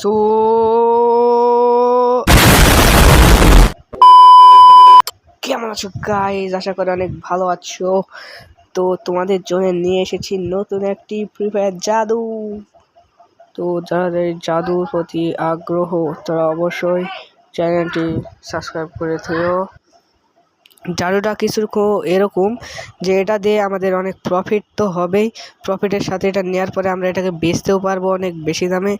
So কেমন আছো guys আশা করি অনেক ভালো আছো। তো তোমাদের জন্য নিয়ে এসেছি নতুন একটি ফ্রি ফায়ার জাদু। তো যাদের জাদুর প্রতি আগ্রহ, তারা অবশ্যই চ্যানেলটি সাবস্ক্রাইব করে থেও। জাদুটা কিছু এরকম যে এটা দিয়ে আমাদের অনেক প্রফিট তো হবেই। প্রফিটের সাথে এটা নেওয়ার পরে আমরা এটাকে বেচতেও পারব অনেক বেশি দামে।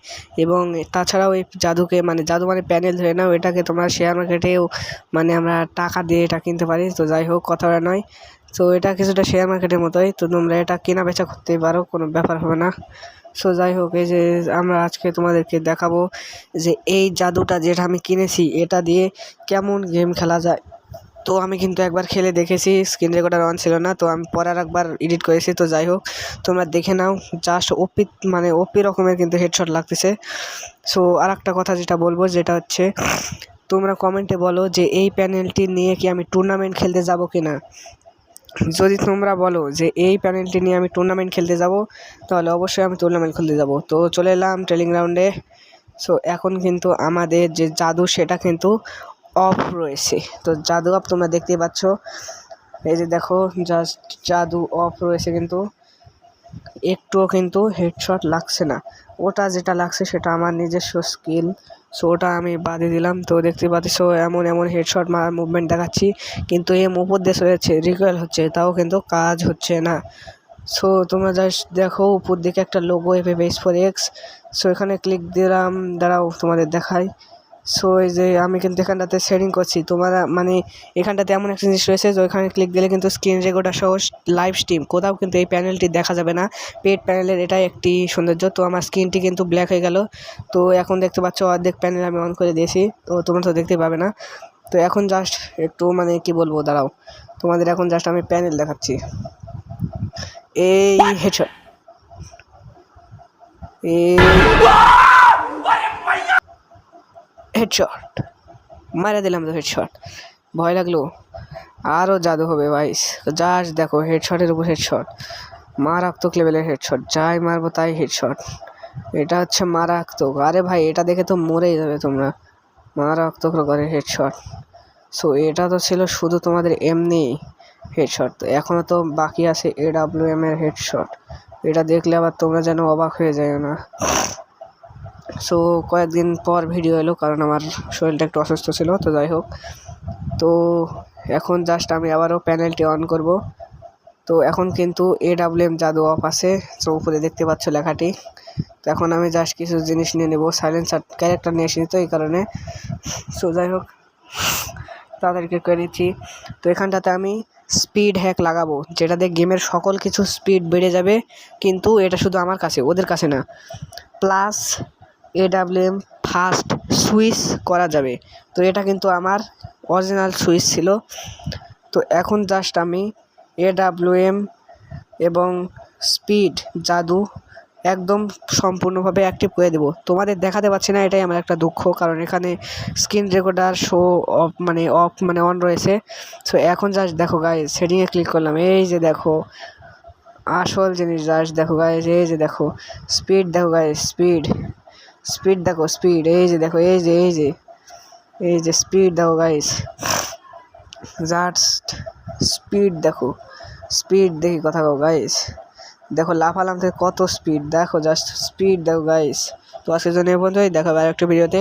এবং তাছাড়াও এই জাদুকে মানে জাদু মানে প্যানেল ধরে নাও, এটাকে তোমরা শেয়ার মার্কেটেও মানে আমরা টাকা দিয়ে এটা কিনতে পারি। তো যাই হোক কথাটা নয়। তো এটা কিছুটা শেয়ার মার্কেটের মতোই। তো তোমরা এটা কেনা বেচা করতেই পারো, কোনো ব্যাপার হবে না। সো যাই হোক, এই যে আমরা আজকে তোমাদেরকে দেখাবো যে এই জাদুটা যেটা আমি কিনেছি, এটা দিয়ে কেমন গেম খেলা যায়। তো আমি কিন্তু একবার খেলে দেখেছি স্ক্রিন রেকর্ডার অন ছিল না, তো আমি পরে আর একবার এডিট করেছি, তো যাই হোক, তোমরা দেখে নাও জাস্ট ওপি মানে ওপি রকমের কিন্তু হেডশট লাগতেছে। সো আর একটা কথা যেটা বলব, যেটা হচ্ছে, তোমরা কমেন্টে বলো যে এই প্যানেলটি নিয়ে কি আমি টুর্নামেন্ট খেলতে যাব কি না যদি তোমরা বলো যে এই প্যানেলটি নিয়ে আমি টুর্নামেন্ট খেলতে যাব, তাহলে অবশ্যই আমি টুর্নামেন্ট খেলতে যাব। তো চলে এলাম ট্রেলিং রাউন্ডে সো এখন কিন্তু আমাদের যে জাদু, সেটা কিন্তু অফ রয়েছে। তো জাদু অফ তোমরা দেখতেই পাচ্ছ। এই যে দেখো জাস্ট জাদু অফ রয়েছে কিন্তু। একটুও কিন্তু হেডশট লাগছে না। ওটা যেটা লাগছে সেটা আমার নিজস্ব স্কিল সো ওটা আমি বাদে দিলাম। তো দেখতে পাচ্ছ, এমন এমন হেডশট মারার মুভমেন্ট দেখাচ্ছি। কিন্তু এম উপর দিয়ে হয়েছে রিকয়েল হচ্ছে, তাও কিন্তু কাজ হচ্ছে না। সো তোমরা জাস্ট দেখো, উপর দিকে একটা লোগো এফে বেস ফোর এক্স সো এখানে ক্লিক দিলাম, দাঁড়াও, তোমাদের দেখাই। সো এই যে আমি কিন্তু এখানটাতে সেটিং করছি। তোমরা মানে এখানটাতে এমন একটা জিনিস রয়েছে যে ওইখানে ক্লিক দিলে কিন্তু স্ক্রিন রেকর্ডার সহ লাইভ স্ট্রিম কোথাও কিন্তু এই প্যানেলটি দেখা যাবে না। পেড প্যানেলের এটাই একটি সৌন্দর্য। তো আমার স্ক্রিনটি কিন্তু ব্ল্যাক হয়ে গেল। তো এখন দেখতে পাচ্ছ, অর্ধেক প্যানেল আমি অন করে দিয়েছি। তো তোমরা তো দেখতে পাবে না। তো এখন জাস্ট একটু মানে কি বলব, দাঁড়াও। তোমাদের এখন জাস্ট আমি প্যানেল দেখাচ্ছি। এই হেডশট এই হেডশট মারা দিলাম তো হেডশট ভয় লাগল। আরও জাদু হবে ভাইস। জাস্ট দেখো হেডশটের উপর হেডশট মারাত্মক লেভেলের হেডশট যাই মারবো তাই হেডশট এটা হচ্ছে মারাত্মক। আরে ভাই, এটা দেখে তো মরেই যাবে তোমরা। মারাত্মক করে হেডশট সো এটা তো ছিল শুধু তোমাদের এমনি হেডশট তো এখনও তো বাকি আছে এ ডাব্লিউ এম এর হেডশট এটা দেখলে আবার তোমরা যেন অবাক হয়ে যায় না। সো কয়েকদিন পর ভিডিও এলো, কারণ আমার শরীরটা একটু অসুস্থ ছিল, তো যাই হোক। তো এখন জাস্ট আমি আবারও প্যানেলটি অন করব। তো এখন কিন্তু এ ডাব্লিউ এম জাদু অফ আছে তো উপরে দেখতে পাচ্ছ লেখাটি। তো এখন আমি জাস্ট কিছু জিনিস নিয়ে নেব সাইলেন্সার ক্যারেক্টার নিয়ে এসেছি তো এই কারণে। সো যাই হোক, তাদেরকে করে নিচ্ছি তো এখানটাতে আমি স্পিড হ্যাক লাগাবো যেটাতে গেমের সকল কিছু স্পিড বেড়ে যাবে, কিন্তু এটা শুধু আমার কাছে, ওদের কাছে না। প্লাস এডাব্লিউএম ফাস্ট সুইচ করা যাবে। তো এটা কিন্তু আমার অরিজিনাল সুইচ ছিল। তো এখন জাস্ট আমি এডাব্লিউএম এবং স্পিড জাদু একদম সম্পূর্ণভাবে অ্যাক্টিভ করে দেবো। তোমাদের দেখাতে পাচ্ছি না, এটাই আমার একটা দুঃখ, কারণ এখানে স্ক্রিন রেকর্ডার শো অফ মানে অফ মানে অন রয়েছে। সো এখন জাস্ট দেখো গায়ে সেটিংয়ে ক্লিক করলাম, এই যে দেখো, আসল জিনিস জাস্ট দেখো গায়ে এই যে দেখো স্পিড দেখো গায়ে স্পিড স্পিড দেখো স্পিড এই যে দেখো, এই যে এই যে এই যে স্পিড দেখো গাইস জাস্ট স্পিড দেখো স্পিড দেখি কথা কো গাইস দেখো, লাফালাম থেকে কত স্পিড দেখো জাস্ট স্পিড দেখো গাইস তো আজকের জন্য এই পর্যন্তই দেখাবে আরেকটা ভিডিওতে